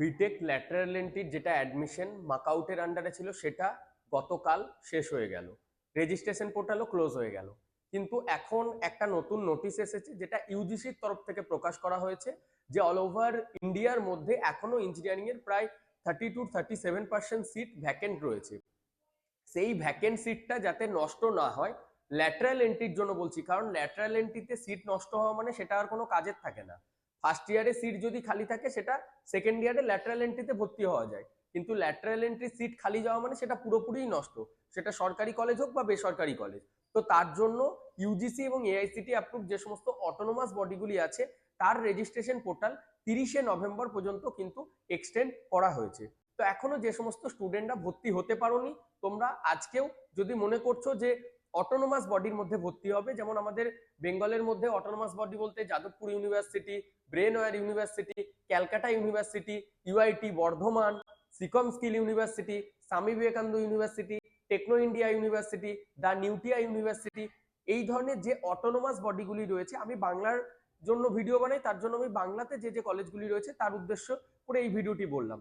B Tech lateral এন্ট্রির যেটা admission মাকআউটের আন্ডারে ছিল, সেটা গতকাল শেষ হয়ে গেল। রেজিস্ট্রেশন পোর্টালও ক্লোজ হয়ে গেল। কিন্তু এখন একটা নতুন নোটিশ এসেছে, যেটা ইউজিসির তরফ থেকে প্রকাশ করা হয়েছে, যে অল ওভার ইন্ডিয়ার মধ্যে এখনও ইঞ্জিনিয়ারিং এর প্রায় thirty two thirty seven percent seat vacant রয়েছে। সেই ভ্যাকেন্ট সিটটা যাতে নষ্ট না হয় ল্যাটারাল এন্ট্রির জন্য বলছি, কারণ ল্যাটারাল এন্ট্রিতে সিট নষ্ট হওয়া মানে সেটা আর কোনো কাজের থাকে না। ফার্স্ট ইয়ারে সিট যদি খালি থাকে, সেটা সেকেন্ড ইয়ারে ল্যাটারাল এন্ট্রিতে ভর্তি হওয়া যায়। কিন্তু ল্যাটারাল এন্ট্রি সিট খালি যাওয়া মানে সেটা পুরোপুরিই নষ্ট। সেটা সরকারি কলেজ হোক বা বেসরকারি কলেজ তো তার জন্য ইউজিসি এবং এআইসিটি অ্যাপ্রুভ যে সমস্ত অটোনোমাস বডিগুলি আছে, তার রেজিস্ট্রেশন পোর্টাল তিরিশে নভেম্বর পর্যন্ত কিন্তু এক্সটেন্ড করা হয়েছে। তো এখনও যে সমস্ত স্টুডেন্টরা ভর্তি হতে পারোনি, তোমরা আজকেও যদি মনে করছ যে অটোনোমাস বডির মধ্যে ভর্তি হবে, যেমন আমাদের বেঙ্গলের মধ্যে অটোনোমাস বডি বলতে Jadavpur university Brainware university Calcutta university UIT Bardhaman Seacom skill university Swami Vivekananda university Techno India university the Neotia university এই ধরনের যে অটোনোমাস বডিগুলি রয়েছে, আমি বাংলার জন্য ভিডিও বানাই, তার জন্য আমি বাংলাতে যে যে কলেজগুলি রয়েছে, তার উদ্দেশ্য করে এই ভিডিওটি বললাম।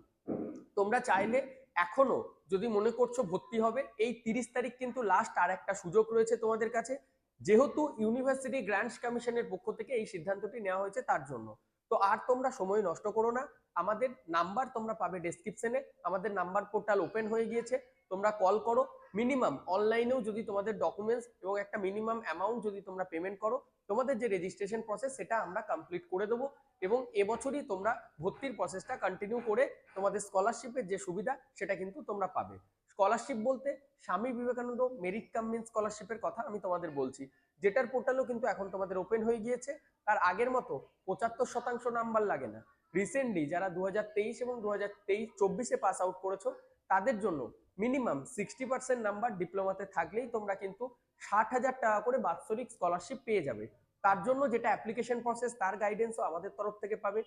তোমরা চাইলে এখনও যদি মনে করছ ভর্তি হবে, এই তিরিশ তারিখ কিন্তু লাস্ট আর একটা সুযোগ রয়েছে তোমাদের কাছে যেহেতু ইউনিভার্সিটি গ্র্যান্টস কমিশনের পক্ষ থেকে এই সিদ্ধান্তটি নেওয়া হয়েছে তার জন্য। তো আর তোমরা সময় নষ্ট করো না। আমাদের নাম্বার তোমরা পাবে ডেসক্রিপশনে আমাদের নাম্বার পোর্টাল ওপেন হয়ে গিয়েছে। তোমরা কল করো। মিনিমাম অনলাইনেও যদি তোমাদের ডকুমেন্টস এবং একটা মিনিমাম অ্যামাউন্ট যদি তোমরা পেমেন্ট করো, তোমাদের যে রেজিস্ট্রেশন প্রসেস সেটা আমরা কমপ্লিট করে দেবো এবং এবছরই তোমরা ভর্তির প্রসেসটা কন্টিনিউ করে তোমাদের স্কলারশিপের যে সুবিধা সেটা কিন্তু তোমরা পাবে। স্কলারশিপ বলতে স্বামী বিবেকানন্দ মেরিট কাম মিন স্কলারশিপের কথা আমি তোমাদের বলছি। যেটার পোর্টালও কিন্তু এখন তোমাদের ওপেন হয়ে গিয়েছে। তার আগের মতো পঁচাত্তর শতাংশ নাম্বার লাগে না। রিসেন্টলি যারা দুহাজার তেইশ এবং দু হাজার তেইশ চব্বিশে পাস আউট করেছ, তাদের জন্য মিনিমাম সিক্সটি পার্সেন্ট নাম্বার ডিপ্লোমাতে থাকলেই তোমরা কিন্তু ষাট হাজার টাকা করে বাৎসরিক স্কলারশিপ পেয়ে যাবে। তার জন্য যেটা অ্যাপ্লিকেশন প্রসেস তার গাইডেন্সও আমাদের তরফ থেকে পাবে।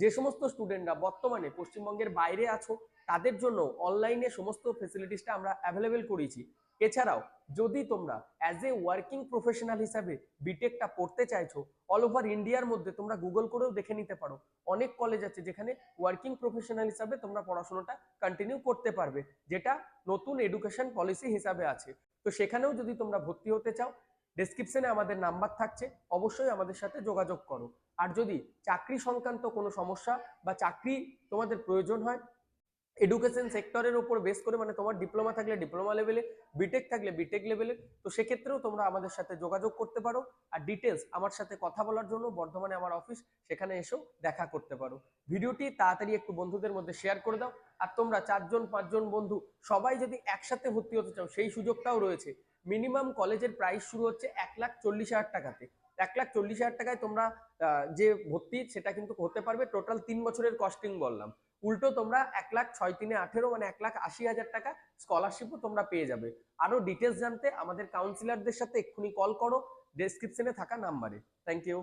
যে সমস্ত স্টুডেন্টরা বর্তমানে পশ্চিমবঙ্গের বাইরে আছো, তাদের জন্য অনলাইনে সমস্ত ফেসিলিটিসটা আমরা অ্যাভেলেবেল করেছি। এছাড়াও, যদি তোমরা অ্যাজ এ ওয়ার্কিং প্রফেশনাল হিসাবে বিটেকটা পড়তে চাইছো অল ওভার ইন্ডিয়ার মধ্যে তোমরা গুগল করেও দেখে নিতে পারো। অনেক কলেজ আছে যেখানে ওয়ার্কিং প্রফেশনাল হিসাবে তোমরা পড়াশোনাটা কন্টিনিউ করতে পারবে, যেটা নতুন এডুকেশন পলিসি হিসাবে আছে। তো সেখানেও যদি তোমরা ভর্তি হতে চাও ডেসক্রিপশনে আমাদের নাম্বার থাকছে, অবশ্যই আমাদের সাথে যোগাযোগ করো। আর যদি চাকরি সংক্রান্ত কোনো সমস্যা বা চাকরি তোমাদের প্রয়োজন হয় এডুকেশন সেক্টরের উপর বেস করে মানে তোমার ডিপ্লোমা থাকলে ডিপ্লোমা লেভেলে বিটেক থাকলে বিটেক লেভেলে তো সেক্ষেত্রেও তোমরা আমাদের সাথে যোগাযোগ করতে পারো। আর ডিটেলস আমার সাথে কথা বলার জন্য বর্ধমানে আমার অফিস সেখানে এসেও দেখা করতে পারো। ভিডিওটি তাড়াতাড়ি একটু বন্ধুদের মধ্যে শেয়ার করে দাও। আর তোমরা চারজন, পাঁচজন বন্ধু, সবাই যদি একসাথে ভর্তি হতে চাও, সেই সুযোগটাও রয়েছে। মিনিমাম কলেজের প্রাইস শুরু হচ্ছে এক লাখ চল্লিশ হাজার টাকাতে। এক লাখ চল্লিশ হাজার টাকায় তোমরা যে ভর্তি, সেটা কিন্তু হতে পারবে। টোটাল তিন বছরের কস্টিং বললাম। উল্টো তোমরা এক লাখ ছয় তিনে আঠেরো মানে এক লাখ আশি হাজার টাকা স্কলারশিপও তোমরা পেয়ে যাবে। আরও ডিটেলস জানতে আমাদের কাউন্সিলারদের সাথে এক্ষুনি কল করো। ডেসক্রিপশনে থাকা নাম্বারে থ্যাংক ইউ